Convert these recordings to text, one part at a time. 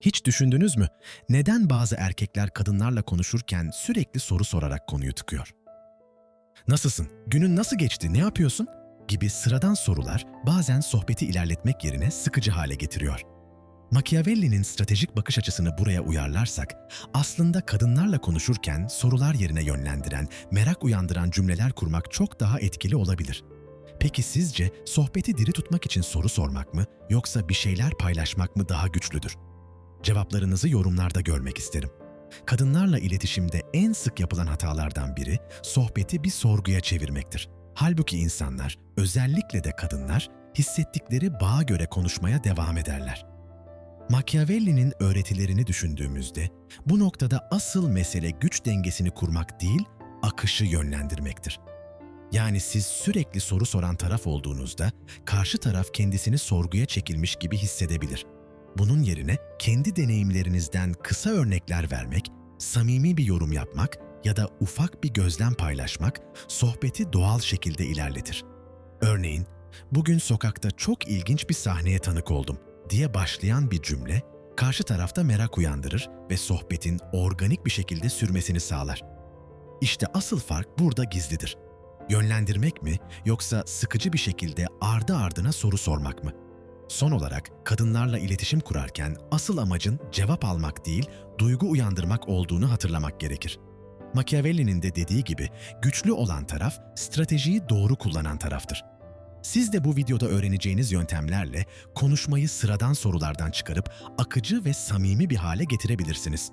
Hiç düşündünüz mü? Neden bazı erkekler kadınlarla konuşurken sürekli soru sorarak konuyu tıkıyor? Nasılsın? Günün nasıl geçti? Ne yapıyorsun? gibi sıradan sorular bazen sohbeti ilerletmek yerine sıkıcı hale getiriyor. Machiavelli'nin stratejik bakış açısını buraya uyarlarsak, aslında kadınlarla konuşurken sorular yerine yönlendiren, merak uyandıran cümleler kurmak çok daha etkili olabilir. Peki sizce sohbeti diri tutmak için soru sormak mı yoksa bir şeyler paylaşmak mı daha güçlüdür? Cevaplarınızı yorumlarda görmek isterim. Kadınlarla iletişimde en sık yapılan hatalardan biri sohbeti bir sorguya çevirmektir. Halbuki insanlar, özellikle de kadınlar, hissettikleri bağa göre konuşmaya devam ederler. Machiavelli'nin öğretilerini düşündüğümüzde bu noktada asıl mesele güç dengesini kurmak değil, akışı yönlendirmektir. Yani siz sürekli soru soran taraf olduğunuzda karşı taraf kendisini sorguya çekilmiş gibi hissedebilir. Bunun yerine kendi deneyimlerinizden kısa örnekler vermek, samimi bir yorum yapmak ya da ufak bir gözlem paylaşmak sohbeti doğal şekilde ilerletir. Örneğin, bugün sokakta çok ilginç bir sahneye tanık oldum diye başlayan bir cümle karşı tarafta merak uyandırır ve sohbetin organik bir şekilde sürmesini sağlar. İşte asıl fark burada gizlidir. Yönlendirmek mi yoksa sıkıcı bir şekilde ardı ardına soru sormak mı? Son olarak kadınlarla iletişim kurarken asıl amacın cevap almak değil, duygu uyandırmak olduğunu hatırlamak gerekir. Machiavelli'nin de dediği gibi güçlü olan taraf stratejiyi doğru kullanan taraftır. Siz de bu videoda öğreneceğiniz yöntemlerle konuşmayı sıradan sorulardan çıkarıp akıcı ve samimi bir hale getirebilirsiniz.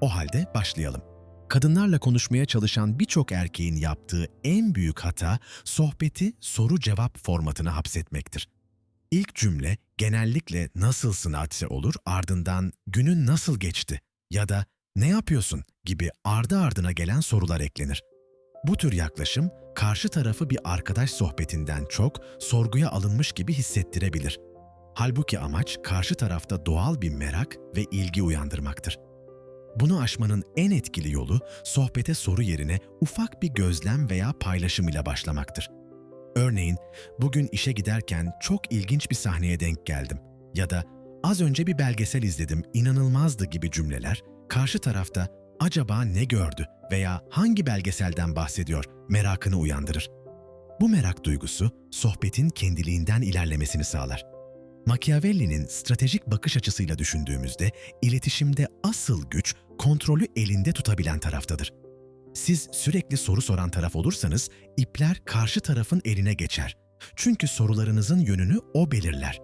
O halde başlayalım. Kadınlarla konuşmaya çalışan birçok erkeğin yaptığı en büyük hata sohbeti soru-cevap formatına hapsetmektir. İlk cümle genellikle nasılsın adse olur ardından günün nasıl geçti ya da ne yapıyorsun gibi ardı ardına gelen sorular eklenir. Bu tür yaklaşım karşı tarafı bir arkadaş sohbetinden çok sorguya alınmış gibi hissettirebilir. Halbuki amaç karşı tarafta doğal bir merak ve ilgi uyandırmaktır. Bunu aşmanın en etkili yolu sohbete soru yerine ufak bir gözlem veya paylaşım ile başlamaktır. Örneğin, bugün işe giderken çok ilginç bir sahneye denk geldim ya da az önce bir belgesel izledim, inanılmazdı gibi cümleler karşı tarafta acaba ne gördü veya hangi belgeselden bahsediyor merakını uyandırır. Bu merak duygusu sohbetin kendiliğinden ilerlemesini sağlar. Machiavelli'nin stratejik bakış açısıyla düşündüğümüzde iletişimde asıl güç kontrolü elinde tutabilen taraftadır. Siz sürekli soru soran taraf olursanız ipler karşı tarafın eline geçer. Çünkü sorularınızın yönünü o belirler.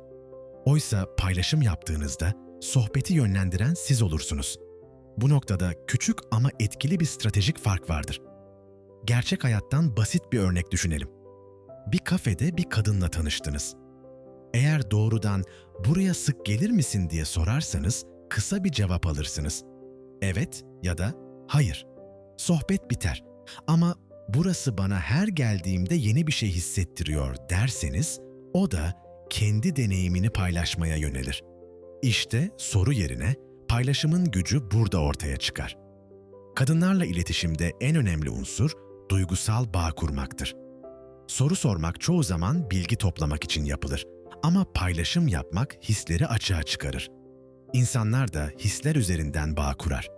Oysa paylaşım yaptığınızda sohbeti yönlendiren siz olursunuz. Bu noktada küçük ama etkili bir stratejik fark vardır. Gerçek hayattan basit bir örnek düşünelim. Bir kafede bir kadınla tanıştınız. Eğer doğrudan buraya sık gelir misin diye sorarsanız kısa bir cevap alırsınız. Evet ya da hayır. Sohbet biter. Ama burası bana her geldiğimde yeni bir şey hissettiriyor derseniz o da kendi deneyimini paylaşmaya yönelir. İşte soru yerine paylaşımın gücü burada ortaya çıkar. Kadınlarla iletişimde en önemli unsur duygusal bağ kurmaktır. Soru sormak çoğu zaman bilgi toplamak için yapılır ama paylaşım yapmak hisleri açığa çıkarır. İnsanlar da hisler üzerinden bağ kurar.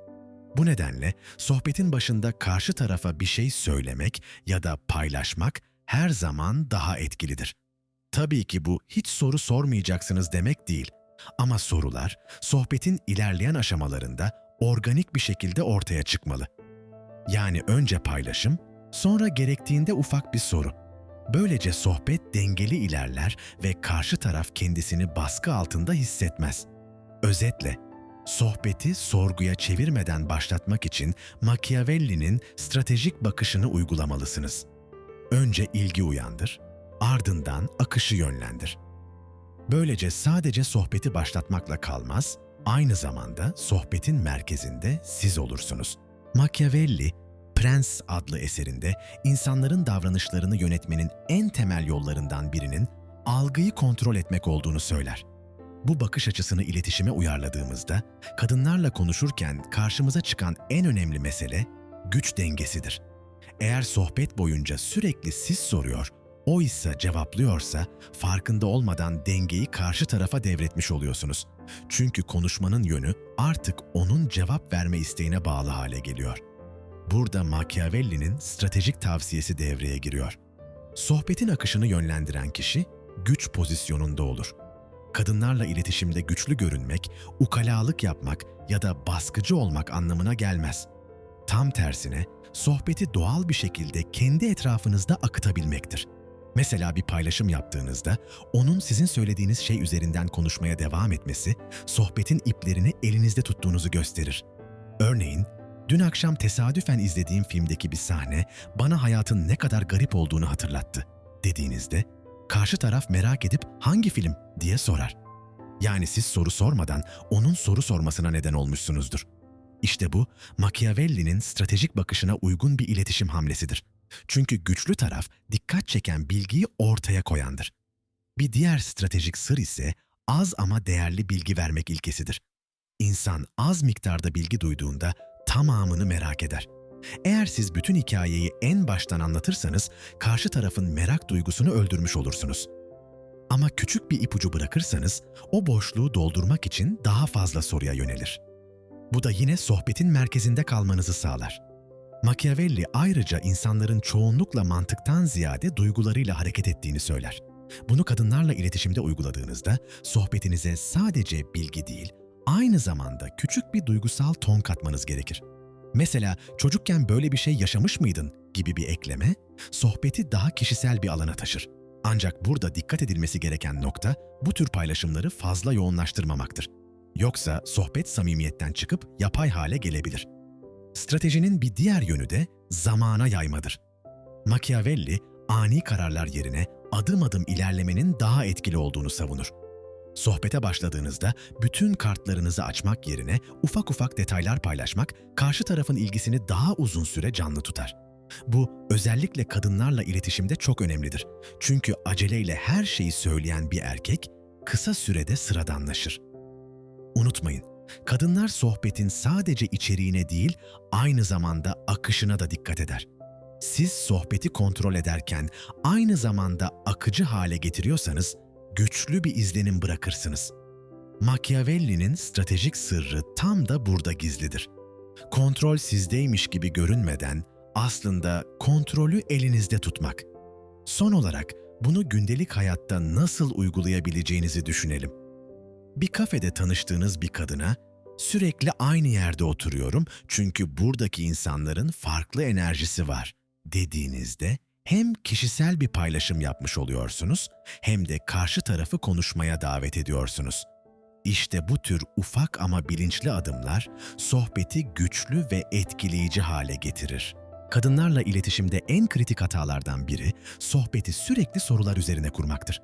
Bu nedenle sohbetin başında karşı tarafa bir şey söylemek ya da paylaşmak her zaman daha etkilidir. Tabii ki bu hiç soru sormayacaksınız demek değil. Ama sorular sohbetin ilerleyen aşamalarında organik bir şekilde ortaya çıkmalı. Yani önce paylaşım, sonra gerektiğinde ufak bir soru. Böylece sohbet dengeli ilerler ve karşı taraf kendisini baskı altında hissetmez. Özetle, sohbeti sorguya çevirmeden başlatmak için Machiavelli'nin stratejik bakışını uygulamalısınız. Önce ilgi uyandır, ardından akışı yönlendir. Böylece sadece sohbeti başlatmakla kalmaz, aynı zamanda sohbetin merkezinde siz olursunuz. Machiavelli, Prens adlı eserinde insanların davranışlarını yönetmenin en temel yollarından birinin algıyı kontrol etmek olduğunu söyler. Bu bakış açısını iletişime uyarladığımızda, kadınlarla konuşurken karşımıza çıkan en önemli mesele güç dengesidir. Eğer sohbet boyunca sürekli siz soruyor, o ise cevaplıyorsa farkında olmadan dengeyi karşı tarafa devretmiş oluyorsunuz. Çünkü konuşmanın yönü artık onun cevap verme isteğine bağlı hale geliyor. Burada Machiavelli'nin stratejik tavsiyesi devreye giriyor. Sohbetin akışını yönlendiren kişi güç pozisyonunda olur. Kadınlarla iletişimde güçlü görünmek, ukalalık yapmak ya da baskıcı olmak anlamına gelmez. Tam tersine sohbeti doğal bir şekilde kendi etrafınızda akıtabilmektir. Mesela bir paylaşım yaptığınızda onun sizin söylediğiniz şey üzerinden konuşmaya devam etmesi, sohbetin iplerini elinizde tuttuğunuzu gösterir. Örneğin, dün akşam tesadüfen izlediğim filmdeki bir sahne bana hayatın ne kadar garip olduğunu hatırlattı dediğinizde, karşı taraf merak edip hangi film diye sorar. Yani siz soru sormadan onun soru sormasına neden olmuşsunuzdur. İşte bu Machiavelli'nin stratejik bakışına uygun bir iletişim hamlesidir. Çünkü güçlü taraf dikkat çeken bilgiyi ortaya koyandır. Bir diğer stratejik sır ise az ama değerli bilgi vermek ilkesidir. İnsan az miktarda bilgi duyduğunda tamamını merak eder. Eğer siz bütün hikayeyi en baştan anlatırsanız karşı tarafın merak duygusunu öldürmüş olursunuz. Ama küçük bir ipucu bırakırsanız o boşluğu doldurmak için daha fazla soruya yönelir. Bu da yine sohbetin merkezinde kalmanızı sağlar. Machiavelli ayrıca insanların çoğunlukla mantıktan ziyade duygularıyla hareket ettiğini söyler. Bunu kadınlarla iletişimde uyguladığınızda sohbetinize sadece bilgi değil, aynı zamanda küçük bir duygusal ton katmanız gerekir. Mesela çocukken böyle bir şey yaşamış mıydın gibi bir ekleme, sohbeti daha kişisel bir alana taşır. Ancak burada dikkat edilmesi gereken nokta bu tür paylaşımları fazla yoğunlaştırmamaktır. Yoksa sohbet samimiyetten çıkıp yapay hale gelebilir. Stratejinin bir diğer yönü de zamana yaymadır. Machiavelli ani kararlar yerine adım adım ilerlemenin daha etkili olduğunu savunur. Sohbete başladığınızda bütün kartlarınızı açmak yerine ufak ufak detaylar paylaşmak karşı tarafın ilgisini daha uzun süre canlı tutar. Bu özellikle kadınlarla iletişimde çok önemlidir. Çünkü aceleyle her şeyi söyleyen bir erkek kısa sürede sıradanlaşır. Unutmayın, kadınlar sohbetin sadece içeriğine değil, aynı zamanda akışına da dikkat eder. Siz sohbeti kontrol ederken aynı zamanda akıcı hale getiriyorsanız güçlü bir izlenim bırakırsınız. Machiavelli'nin stratejik sırrı tam da burada gizlidir. Kontrol sizdeymiş gibi görünmeden aslında kontrolü elinizde tutmak. Son olarak bunu gündelik hayatta nasıl uygulayabileceğinizi düşünelim. Bir kafede tanıştığınız bir kadına sürekli aynı yerde oturuyorum çünkü buradaki insanların farklı enerjisi var dediğinizde hem kişisel bir paylaşım yapmış oluyorsunuz hem de karşı tarafı konuşmaya davet ediyorsunuz. İşte bu tür ufak ama bilinçli adımlar sohbeti güçlü ve etkileyici hale getirir. Kadınlarla iletişimde en kritik hatalardan biri sohbeti sürekli sorular üzerine kurmaktır.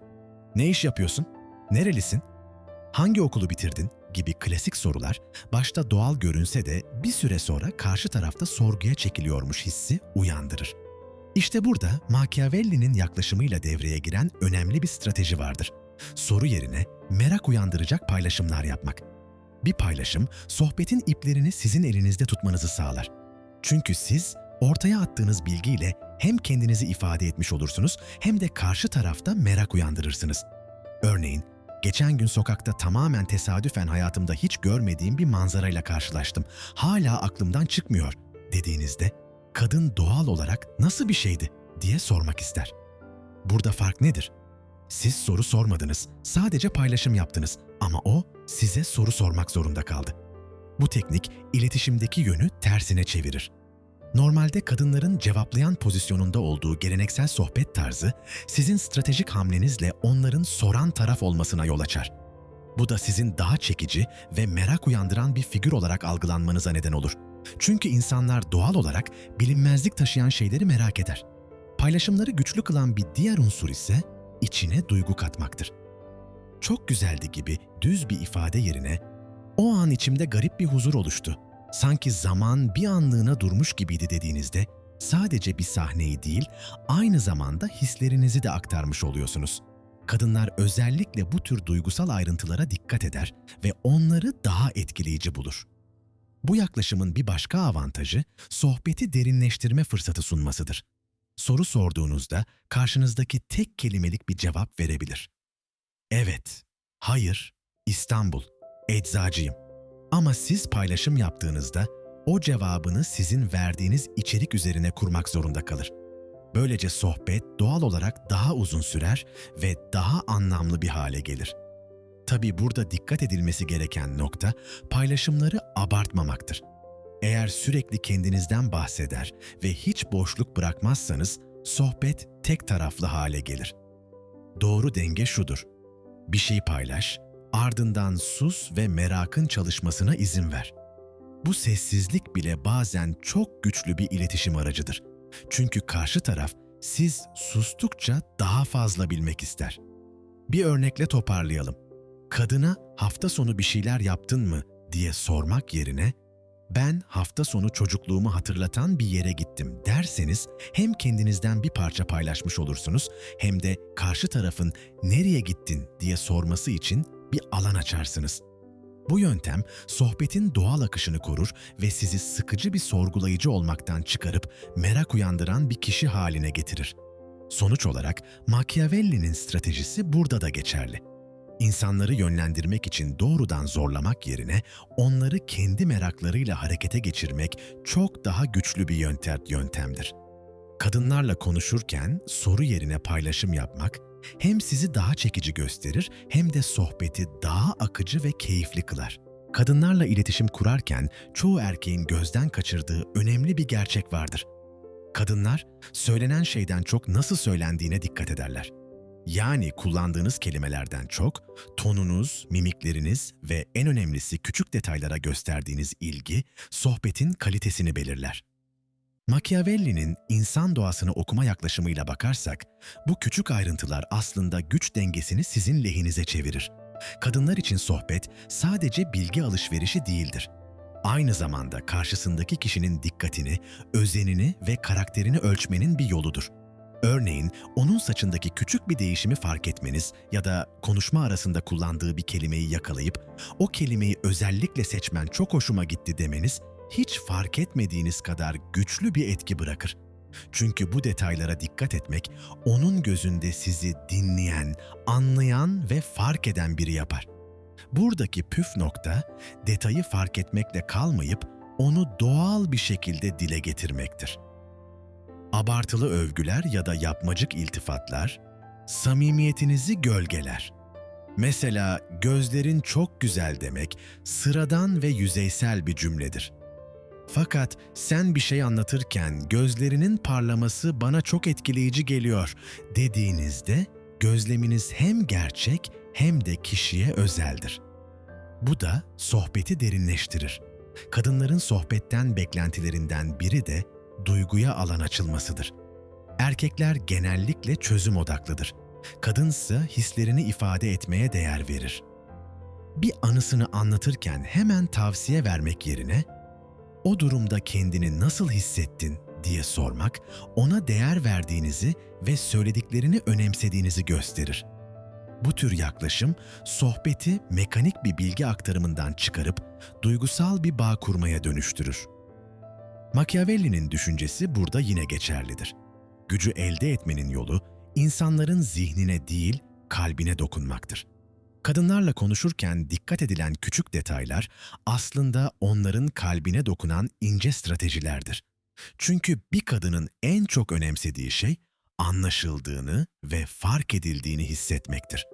Ne iş yapıyorsun? Nerelisin? Hangi okulu bitirdin? gibi klasik sorular başta doğal görünse de bir süre sonra karşı tarafta sorguya çekiliyormuş hissi uyandırır. İşte burada Machiavelli'nin yaklaşımıyla devreye giren önemli bir strateji vardır. Soru yerine merak uyandıracak paylaşımlar yapmak. Bir paylaşım sohbetin iplerini sizin elinizde tutmanızı sağlar. Çünkü siz ortaya attığınız bilgiyle hem kendinizi ifade etmiş olursunuz hem de karşı tarafta merak uyandırırsınız. Örneğin, geçen gün sokakta tamamen tesadüfen hayatımda hiç görmediğim bir manzarayla karşılaştım. Hala aklımdan çıkmıyor dediğinizde kadın doğal olarak nasıl bir şeydi diye sormak ister. Burada fark nedir? Siz soru sormadınız, sadece paylaşım yaptınız ama o size soru sormak zorunda kaldı. Bu teknik iletişimdeki yönü tersine çevirir. Normalde kadınların cevaplayan pozisyonunda olduğu geleneksel sohbet tarzı sizin stratejik hamlenizle onların soran taraf olmasına yol açar. Bu da sizin daha çekici ve merak uyandıran bir figür olarak algılanmanıza neden olur. Çünkü insanlar doğal olarak bilinmezlik taşıyan şeyleri merak eder. Paylaşımları güçlü kılan bir diğer unsur ise içine duygu katmaktır. Çok güzeldi gibi düz bir ifade yerine o an içimde garip bir huzur oluştu. Sanki zaman bir anlığına durmuş gibiydi dediğinizde sadece bir sahneyi değil, aynı zamanda hislerinizi de aktarmış oluyorsunuz. Kadınlar özellikle bu tür duygusal ayrıntılara dikkat eder ve onları daha etkileyici bulur. Bu yaklaşımın bir başka avantajı sohbeti derinleştirme fırsatı sunmasıdır. Soru sorduğunuzda karşınızdaki tek kelimelik bir cevap verebilir. Evet, hayır, İstanbul eczacıyım. Ama siz paylaşım yaptığınızda o cevabını sizin verdiğiniz içerik üzerine kurmak zorunda kalır. Böylece sohbet doğal olarak daha uzun sürer ve daha anlamlı bir hale gelir. Tabii burada dikkat edilmesi gereken nokta paylaşımları abartmamaktır. Eğer sürekli kendinizden bahseder ve hiç boşluk bırakmazsanız sohbet tek taraflı hale gelir. Doğru denge şudur. Bir şey paylaş, ardından sus ve merakın çalışmasına izin ver. Bu sessizlik bile bazen çok güçlü bir iletişim aracıdır. Çünkü karşı taraf siz sustukça daha fazla bilmek ister. Bir örnekle toparlayalım. Kadına hafta sonu bir şeyler yaptın mı diye sormak yerine ben hafta sonu çocukluğumu hatırlatan bir yere gittim derseniz hem kendinizden bir parça paylaşmış olursunuz hem de karşı tarafın nereye gittin diye sorması için bir alan açarsınız. Bu yöntem sohbetin doğal akışını korur ve sizi sıkıcı bir sorgulayıcı olmaktan çıkarıp merak uyandıran bir kişi haline getirir. Sonuç olarak Machiavelli'nin stratejisi burada da geçerli. İnsanları yönlendirmek için doğrudan zorlamak yerine onları kendi meraklarıyla harekete geçirmek çok daha güçlü bir yöntem yöntemdir. Kadınlarla konuşurken soru yerine paylaşım yapmak hem sizi daha çekici gösterir hem de sohbeti daha akıcı ve keyifli kılar. Kadınlarla iletişim kurarken çoğu erkeğin gözden kaçırdığı önemli bir gerçek vardır. Kadınlar söylenen şeyden çok nasıl söylendiğine dikkat ederler. Yani kullandığınız kelimelerden çok tonunuz, mimikleriniz ve en önemlisi küçük detaylara gösterdiğiniz ilgi sohbetin kalitesini belirler. Machiavelli'nin insan doğasını okuma yaklaşımıyla bakarsak, bu küçük ayrıntılar aslında güç dengesini sizin lehinize çevirir. Kadınlar için sohbet sadece bilgi alışverişi değildir. Aynı zamanda karşısındaki kişinin dikkatini, özenini ve karakterini ölçmenin bir yoludur. Örneğin onun saçındaki küçük bir değişimi fark etmeniz ya da konuşma arasında kullandığı bir kelimeyi yakalayıp o kelimeyi özellikle seçmen çok hoşuma gitti demeniz hiç fark etmediğiniz kadar güçlü bir etki bırakır. Çünkü bu detaylara dikkat etmek onun gözünde sizi dinleyen, anlayan ve fark eden biri yapar. Buradaki püf nokta detayı fark etmekle kalmayıp onu doğal bir şekilde dile getirmektir. Abartılı övgüler ya da yapmacık iltifatlar samimiyetinizi gölgeler. Mesela gözlerin çok güzel demek sıradan ve yüzeysel bir cümledir. Fakat sen bir şey anlatırken gözlerinin parlaması bana çok etkileyici geliyor dediğinizde gözleminiz hem gerçek hem de kişiye özeldir. Bu da sohbeti derinleştirir. Kadınların sohbetten beklentilerinden biri de duyguya alan açılmasıdır. Erkekler genellikle çözüm odaklıdır. Kadınsa hislerini ifade etmeye değer verir. Bir anısını anlatırken hemen tavsiye vermek yerine o durumda kendini nasıl hissettin diye sormak ona değer verdiğinizi ve söylediklerini önemsediğinizi gösterir. Bu tür yaklaşım sohbeti mekanik bir bilgi aktarımından çıkarıp duygusal bir bağ kurmaya dönüştürür. Machiavelli'nin düşüncesi burada yine geçerlidir. Gücü elde etmenin yolu insanların zihnine değil, kalbine dokunmaktır. Kadınlarla konuşurken dikkat edilen küçük detaylar aslında onların kalbine dokunan ince stratejilerdir. Çünkü bir kadının en çok önemsediği şey anlaşıldığını ve fark edildiğini hissetmektir.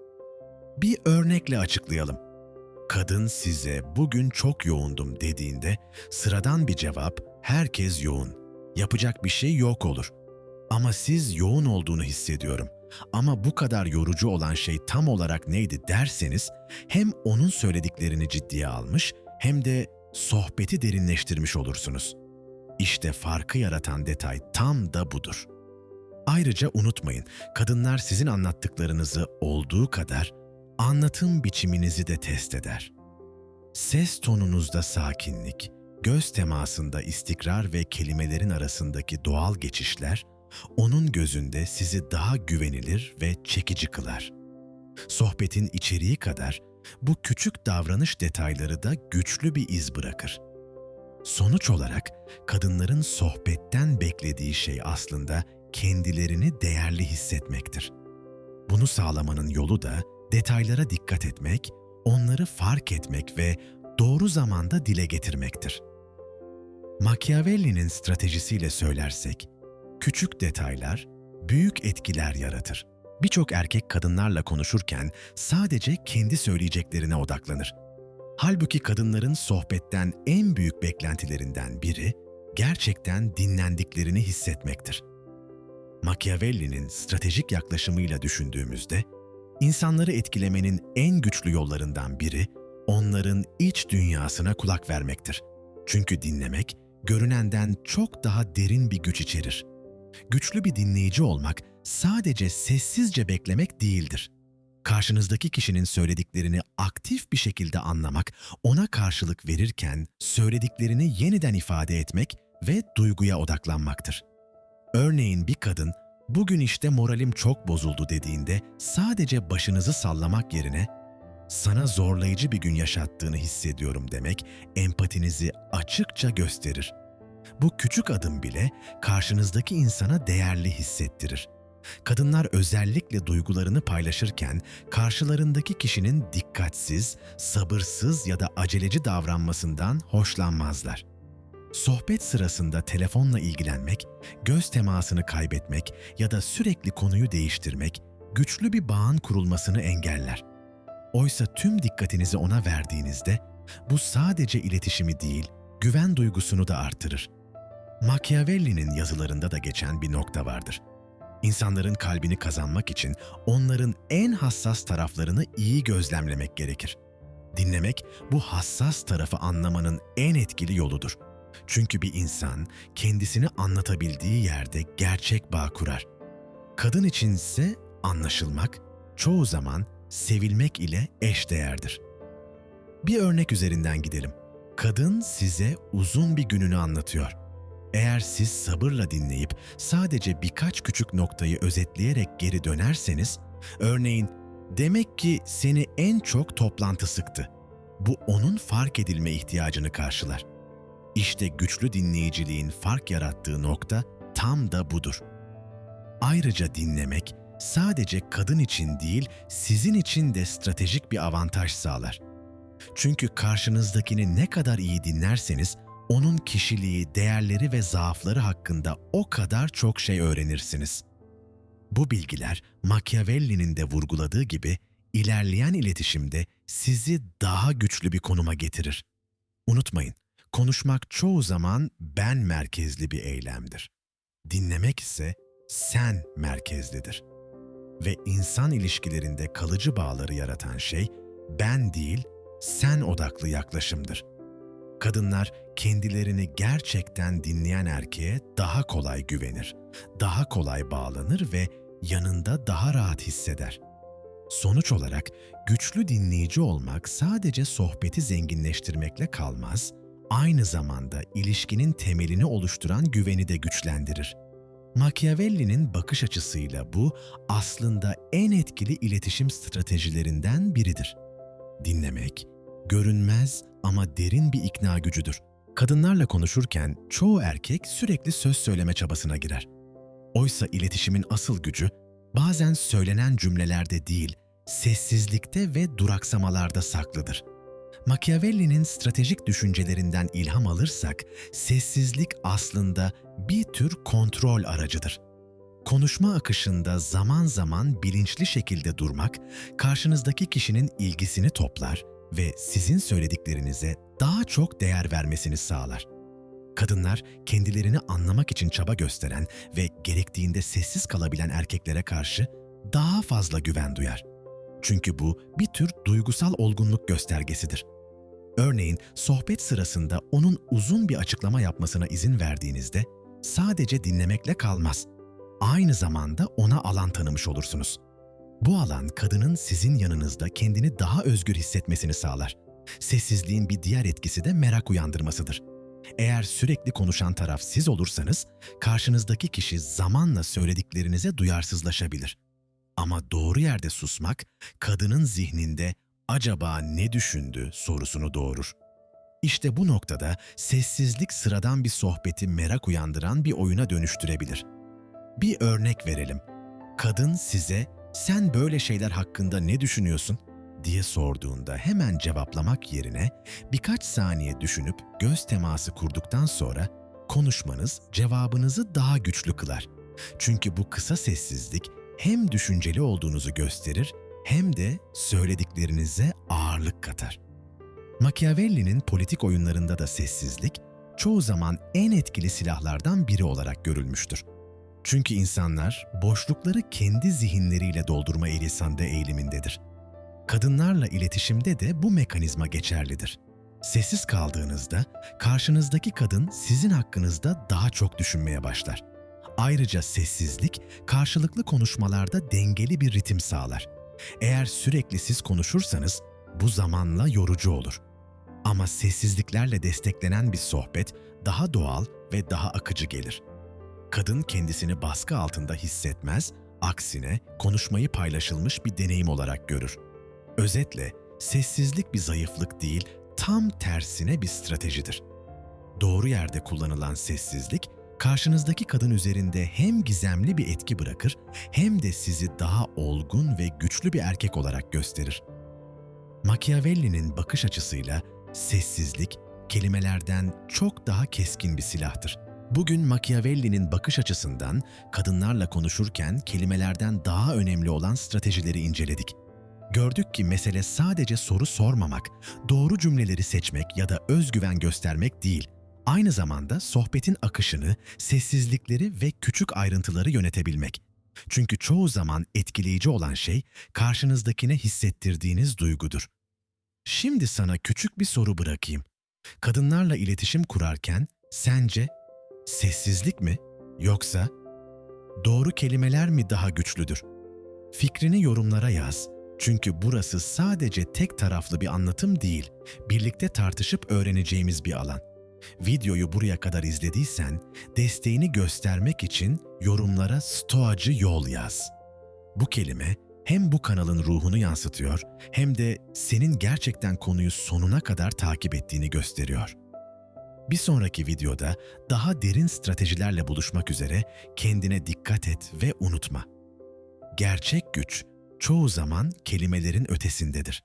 Bir örnekle açıklayalım. Kadın size bugün çok yoğundum dediğinde sıradan bir cevap herkes yoğun. Yapacak bir şey yok olur. Ama siz yoğun olduğunu hissediyorum. Ama bu kadar yorucu olan şey tam olarak neydi derseniz hem onun söylediklerini ciddiye almış hem de sohbeti derinleştirmiş olursunuz. İşte farkı yaratan detay tam da budur. Ayrıca unutmayın, kadınlar sizin anlattıklarınızı olduğu kadar anlatım biçiminizi de test eder. Ses tonunuzda sakinlik, göz temasında istikrar ve kelimelerin arasındaki doğal geçişler, onun gözünde sizi daha güvenilir ve çekici kılar. Sohbetin içeriği kadar bu küçük davranış detayları da güçlü bir iz bırakır. Sonuç olarak kadınların sohbetten beklediği şey aslında kendilerini değerli hissetmektir. Bunu sağlamanın yolu da detaylara dikkat etmek, onları fark etmek ve doğru zamanda dile getirmektir. Machiavelli'nin stratejisiyle söylersek, küçük detaylar büyük etkiler yaratır. Birçok erkek kadınlarla konuşurken sadece kendi söyleyeceklerine odaklanır. Halbuki kadınların sohbetten en büyük beklentilerinden biri gerçekten dinlendiklerini hissetmektir. Machiavelli'nin stratejik yaklaşımıyla düşündüğümüzde, insanları etkilemenin en güçlü yollarından biri onların iç dünyasına kulak vermektir. Çünkü dinlemek görünenden çok daha derin bir güç içerir. Güçlü bir dinleyici olmak sadece sessizce beklemek değildir. Karşınızdaki kişinin söylediklerini aktif bir şekilde anlamak, ona karşılık verirken söylediklerini yeniden ifade etmek ve duyguya odaklanmaktır. Örneğin bir kadın, bugün işte moralim çok bozuldu dediğinde sadece başınızı sallamak yerine sana zorlayıcı bir gün yaşattığını hissediyorum demek empatinizi açıkça gösterir. Bu küçük adım bile karşınızdaki insana değerli hissettirir. Kadınlar özellikle duygularını paylaşırken karşılarındaki kişinin dikkatsiz, sabırsız ya da aceleci davranmasından hoşlanmazlar. Sohbet sırasında telefonla ilgilenmek, göz temasını kaybetmek ya da sürekli konuyu değiştirmek güçlü bir bağın kurulmasını engeller. Oysa tüm dikkatinizi ona verdiğinizde bu sadece iletişimi değil, güven duygusunu da artırır. Machiavelli'nin yazılarında da geçen bir nokta vardır. İnsanların kalbini kazanmak için onların en hassas taraflarını iyi gözlemlemek gerekir. Dinlemek bu hassas tarafı anlamanın en etkili yoludur. Çünkü bir insan kendisini anlatabildiği yerde gerçek bağ kurar. Kadın içinse anlaşılmak çoğu zaman sevilmek ile eşdeğerdir. Bir örnek üzerinden gidelim. Kadın size uzun bir gününü anlatıyor. Eğer siz sabırla dinleyip sadece birkaç küçük noktayı özetleyerek geri dönerseniz, örneğin demek ki seni en çok toplantı sıktı. Bu onun fark edilme ihtiyacını karşılar. İşte güçlü dinleyiciliğin fark yarattığı nokta tam da budur. Ayrıca dinlemek sadece kadın için değil, sizin için de stratejik bir avantaj sağlar. Çünkü karşınızdakini ne kadar iyi dinlerseniz, onun kişiliği, değerleri ve zaafları hakkında o kadar çok şey öğrenirsiniz. Bu bilgiler Machiavelli'nin de vurguladığı gibi ilerleyen iletişimde sizi daha güçlü bir konuma getirir. Unutmayın, konuşmak çoğu zaman ben merkezli bir eylemdir. Dinlemek ise sen merkezlidir. Ve insan ilişkilerinde kalıcı bağları yaratan şey ben değil, sen odaklı yaklaşımdır. Kadınlar kendilerini gerçekten dinleyen erkeğe daha kolay güvenir, daha kolay bağlanır ve yanında daha rahat hisseder. Sonuç olarak güçlü dinleyici olmak sadece sohbeti zenginleştirmekle kalmaz, aynı zamanda ilişkinin temelini oluşturan güveni de güçlendirir. Machiavelli'nin bakış açısıyla bu aslında en etkili iletişim stratejilerinden biridir. Dinlemek, görünmez ama derin bir ikna gücüdür. Kadınlarla konuşurken çoğu erkek sürekli söz söyleme çabasına girer. Oysa iletişimin asıl gücü bazen söylenen cümlelerde değil, sessizlikte ve duraksamalarda saklıdır. Machiavelli'nin stratejik düşüncelerinden ilham alırsak, sessizlik aslında bir tür kontrol aracıdır. Konuşma akışında zaman zaman bilinçli şekilde durmak, karşınızdaki kişinin ilgisini toplar ve sizin söylediklerinize daha çok değer vermesini sağlar. Kadınlar kendilerini anlamak için çaba gösteren ve gerektiğinde sessiz kalabilen erkeklere karşı daha fazla güven duyar. Çünkü bu bir tür duygusal olgunluk göstergesidir. Örneğin sohbet sırasında onun uzun bir açıklama yapmasına izin verdiğinizde sadece dinlemekle kalmaz. Aynı zamanda ona alan tanımış olursunuz. Bu alan kadının sizin yanınızda kendini daha özgür hissetmesini sağlar. Sessizliğin bir diğer etkisi de merak uyandırmasıdır. Eğer sürekli konuşan taraf siz olursanız, karşınızdaki kişi zamanla söylediklerinize duyarsızlaşabilir. Ama doğru yerde susmak, kadının zihninde acaba ne düşündü sorusunu doğurur. İşte bu noktada sessizlik sıradan bir sohbeti merak uyandıran bir oyuna dönüştürebilir. Bir örnek verelim. Kadın size "Sen böyle şeyler hakkında ne düşünüyorsun?" diye sorduğunda hemen cevaplamak yerine birkaç saniye düşünüp göz teması kurduktan sonra konuşmanız cevabınızı daha güçlü kılar. Çünkü bu kısa sessizlik hem düşünceli olduğunuzu gösterir hem de söylediklerinize ağırlık katar. Machiavelli'nin politik oyunlarında da sessizlik çoğu zaman en etkili silahlardan biri olarak görülmüştür. Çünkü insanlar boşlukları kendi zihinleriyle doldurma eğrisinde eğilimindedir. Kadınlarla iletişimde de bu mekanizma geçerlidir. Sessiz kaldığınızda karşınızdaki kadın sizin hakkınızda daha çok düşünmeye başlar. Ayrıca sessizlik karşılıklı konuşmalarda dengeli bir ritim sağlar. Eğer sürekli siz konuşursanız bu zamanla yorucu olur. Ama sessizliklerle desteklenen bir sohbet daha doğal ve daha akıcı gelir. Kadın kendisini baskı altında hissetmez, aksine konuşmayı paylaşılmış bir deneyim olarak görür. Özetle sessizlik bir zayıflık değil, tam tersine bir stratejidir. Doğru yerde kullanılan sessizlik, karşınızdaki kadın üzerinde hem gizemli bir etki bırakır hem de sizi daha olgun ve güçlü bir erkek olarak gösterir. Machiavelli'nin bakış açısıyla sessizlik kelimelerden çok daha keskin bir silahtır. Bugün Machiavelli'nin bakış açısından kadınlarla konuşurken kelimelerden daha önemli olan stratejileri inceledik. Gördük ki mesele sadece soru sormamak, doğru cümleleri seçmek ya da özgüven göstermek değil. Aynı zamanda sohbetin akışını, sessizlikleri ve küçük ayrıntıları yönetebilmek. Çünkü çoğu zaman etkileyici olan şey karşınızdakine hissettirdiğiniz duygudur. Şimdi sana küçük bir soru bırakayım. Kadınlarla iletişim kurarken sence sessizlik mi yoksa doğru kelimeler mi daha güçlüdür? Fikrini yorumlara yaz. Çünkü burası sadece tek taraflı bir anlatım değil, birlikte tartışıp öğreneceğimiz bir alan. Videoyu buraya kadar izlediysen, desteğini göstermek için yorumlara stoacı yol yaz. Bu kelime hem bu kanalın ruhunu yansıtıyor hem de senin gerçekten konuyu sonuna kadar takip ettiğini gösteriyor. Bir sonraki videoda daha derin stratejilerle buluşmak üzere kendine dikkat et ve unutma. Gerçek güç çoğu zaman kelimelerin ötesindedir.